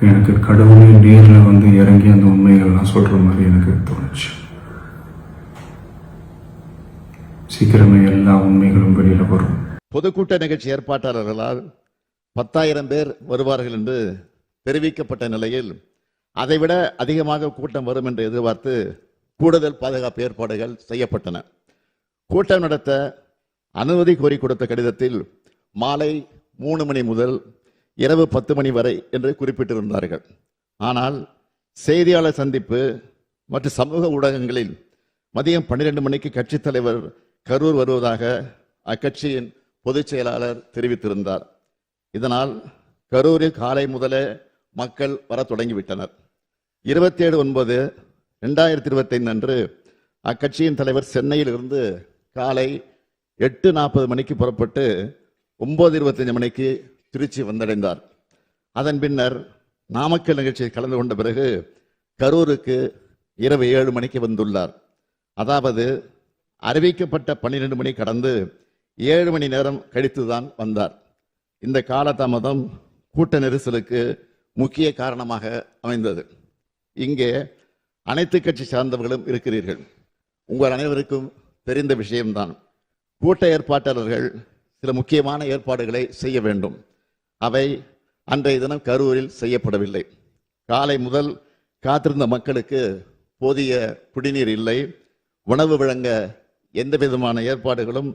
எனக்கு கடவுளே நேரில் வந்து இறங்கி அந்த உண்மைகள்லாம் சொல்கிற மாதிரி எனக்கு தோணுச்சு. சீக்கிரமே எல்லா உண்மைகளும் வெளியில் வரும். பொதுக்கூட்ட நிகழ்ச்சி ஏற்பாட்டாளர்களால் பத்தாயிரம் பேர் வருவார்கள் என்று தெரிவிக்கப்பட்ட நிலையில் அதைவிட அதிகமாக கூட்டம் வரும் என்று எதிர்பார்த்து கூடுதல் பாதுகாப்பு ஏற்பாடுகள் செய்யப்பட்டன. கூட்டம் நடத்த அனுமதி கோரி கொடுத்த கடிதத்தில் மாலை மூணு மணி முதல் இரவு பத்து மணி வரை என்று குறிப்பிட்டிருந்தார்கள். ஆனால் செய்தியாளர் சந்திப்பு மற்றும் சமூக ஊடகங்களில் மதியம் பன்னிரெண்டு மணிக்கு கட்சித் தலைவர் கரூர் வருவதாக அக்கட்சியின் பொதுச் செயலாளர் தெரிவித்திருந்தார். இதனால் கரூரில் காலை முதலே மக்கள் வர தொடங்கிவிட்டனர். இருபத்தி ஏழு ஒன்பது ரெண்டாயிரத்தி இருபத்தைந்து அன்று அக்கட்சியின் தலைவர் சென்னையில் இருந்து காலை எட்டு நாற்பது மணிக்கு புறப்பட்டு ஒம்பது இருபத்தஞ்சு மணிக்கு திருச்சி வந்தடைந்தார். அதன் பின்னர் நாமக்கல் நிகழ்ச்சியில் கலந்து கொண்ட பிறகு கரூருக்கு இரவு ஏழு மணிக்கு வந்துள்ளார். அதாவது அறிவிக்கப்பட்ட பன்னிரெண்டு மணி கடந்து ஏழு மணி நேரம் கழித்துதான் வந்தார். இந்த காலதாமதம் கூட்ட நெரிசலுக்கு முக்கிய காரணமாக அமைந்தது. இங்கே அனைத்து கட்சி சார்ந்தவர்களும் இருக்கிறீர்கள். உங்கள் அனைவருக்கும் தெரிந்த விஷயம்தான். கூட்ட ஏற்பாட்டாளர்கள் சில முக்கியமான ஏற்பாடுகளை செய்ய வேண்டும். அவை அன்றைய தினம் கரூரில் செய்யப்படவில்லை. காலை முதல் காத்திருந்த மக்களுக்கு போதிய குடிநீர் இல்லை. உணவு வழங்க எந்த விதமான ஏற்பாடுகளும்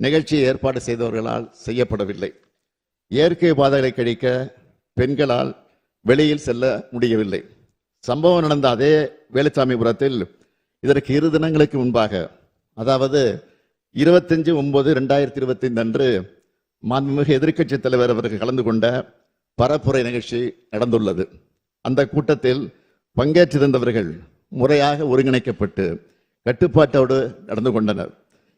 நிகழ்ச்சியை ஏற்பாடு செய்தவர்களால் செய்யப்படவில்லை. இயற்கை பாதைகளை கழிக்க பெண்களால் வெளியில் செல்ல முடியவில்லை. சம்பவம் நடந்த அதே வேலுச்சாமிபுரத்தில் இதற்கு இரு தினங்களுக்கு முன்பாக அதாவது இருபத்தஞ்சு ஒன்பது ரெண்டாயிரத்தி இருபத்தைந்து அன்று மாண்புமிகு எதிர்க்கட்சி தலைவர் அவர்கள் கலந்து கொண்ட பரப்புரை நிகழ்ச்சி நடந்துள்ளது. அந்த கூட்டத்தில் பங்கேற்றிருந்தவர்கள் முறையாக ஒருங்கிணைக்கப்பட்டு கட்டுப்பாட்டோடு நடந்து கொண்டனர்.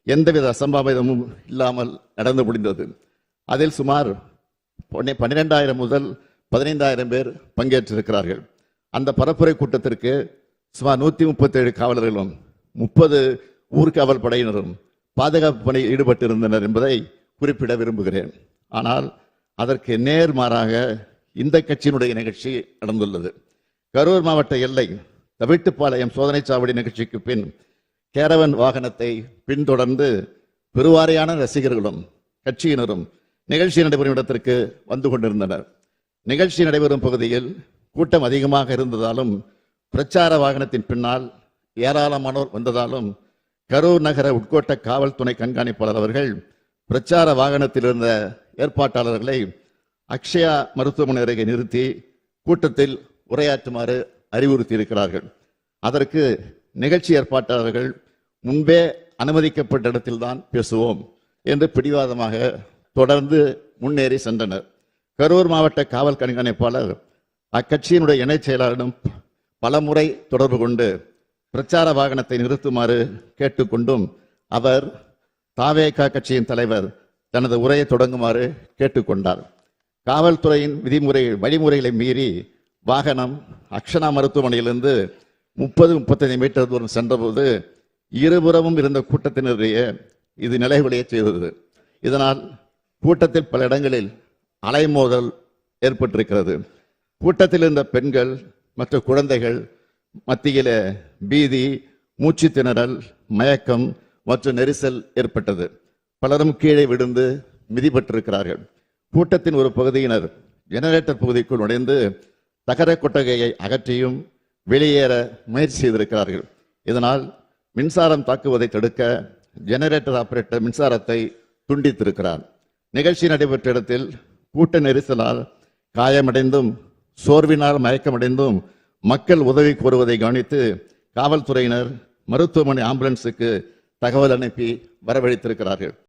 எந்தவித அசம்பாவிதமும் இல்லாமல் நடந்து முடிந்தது. அதில் சுமார் பன்னிரெண்டாயிரம் முதல் பதினைந்தாயிரம் பேர் பங்கேற்றிருக்கிறார்கள். அந்த பரப்புரை கூட்டத்திற்கு சுமார் நூற்றி முப்பத்தேழு காவலர்களும் முப்பது ஊர்காவல் படையினரும் பாதுகாப்பு பணியில் ஈடுபட்டிருந்தனர் என்பதை குறிப்பிட விரும்புகிறேன். ஆனால் அதற்கு நேர்மாறாக இந்த கட்சியினுடைய நிகழ்ச்சி நடந்துள்ளது. கரூர் மாவட்ட எல்லை தவிட்டுப்பாளையம் சோதனை சாவடி நிகழ்ச்சிக்கு பின் கேரவன் வாகனத்தை பின்தொடர்ந்து பெருவாரியான ரசிகர்களும் கட்சியினரும் நிகழ்ச்சி நடைபெறும் இடத்திற்கு வந்து கொண்டிருந்தனர். நிகழ்ச்சி நடைபெறும் பகுதியில் கூட்டம் அதிகமாக இருந்ததாலும் பிரச்சார வாகனத்தின் பின்னால் ஏராளமானோர் வந்ததாலும் கரூர் நகர உட்கோட்ட காவல்துறை கண்காணிப்பாளர் அவர்கள் பிரச்சார வாகனத்தில் இருந்த ஏற்பாட்டாளர்களை அக்ஷயா மருத்துவமனை அருகே நிறுத்தி கூட்டத்தில் உரையாற்றுமாறு அறிவுறுத்தி இருக்கிறார்கள் அதற்கு நிகழ்ச்சி ஏற்பாட்டாளர்கள் முன்பே அனுமதிக்கப்பட்ட இடத்தில்தான் பேசுவோம் என்று பிடிவாதமாக தொடர்ந்து முன்னேறி சென்றனர். கரூர் மாவட்ட காவல் கண்காணிப்பாளர் அக்கட்சியினுடைய இணைச் செயலாளரிடம் பலமுறை தொடர்பு கொண்டு பிரச்சார வாகனத்தை நிறுத்துமாறு கேட்டுக்கொண்டும் அவர் தாவேகா கட்சியின் தலைவர் தனது உரையை தொடங்குமாறு கேட்டுக்கொண்டார். காவல்துறையின் விதிமுறை வழிமுறைகளை மீறி வாகனம் அக்ஷனா மருத்துவமனையிலிருந்து முப்பது முப்பத்தைந்து மீட்டர் தூரம் சென்றபோது இருபுறமும் இருந்த கூட்டத்தினருடைய இது நிலைகுலைய செய்தது. இதனால் கூட்டத்தில் பல இடங்களில் அலைமோதல் ஏற்பட்டிருக்கிறது. கூட்டத்தில் இருந்த பெண்கள் மற்றும் குழந்தைகள் மத்தியில பீதி மூச்சு திணறல் மயக்கம் மற்றும் நெரிசல் ஏற்பட்டது. பலரும் கீழே விழுந்து மிதிப்பட்டிருக்கிறார்கள் கூட்டத்தின் ஒரு பகுதியினர் ஜெனரேட்டர் பகுதிக்குள் நுழைந்து தகர கொட்டகையை அகற்றியும் வெளியேற முயற்சி செய்திருக்கிறார்கள். இதனால் மின்சாரம் தாக்குவதை தடுக்க ஜெனரேட்டர் ஆபரேட்டர் மின்சாரத்தை துண்டித்திருக்கிறார். நிகழ்ச்சி நடைபெற்ற இடத்தில் கூட்ட நெரிசலால் காயமடைந்தும் சோர்வினால் மயக்கமடைந்தும் மக்கள் உதவி கோருவதை கவனித்து காவல்துறையினர் மருத்துவமனை ஆம்புலன்ஸுக்கு தகவல் அனுப்பி வரவழைத்திருக்கிறார்கள்.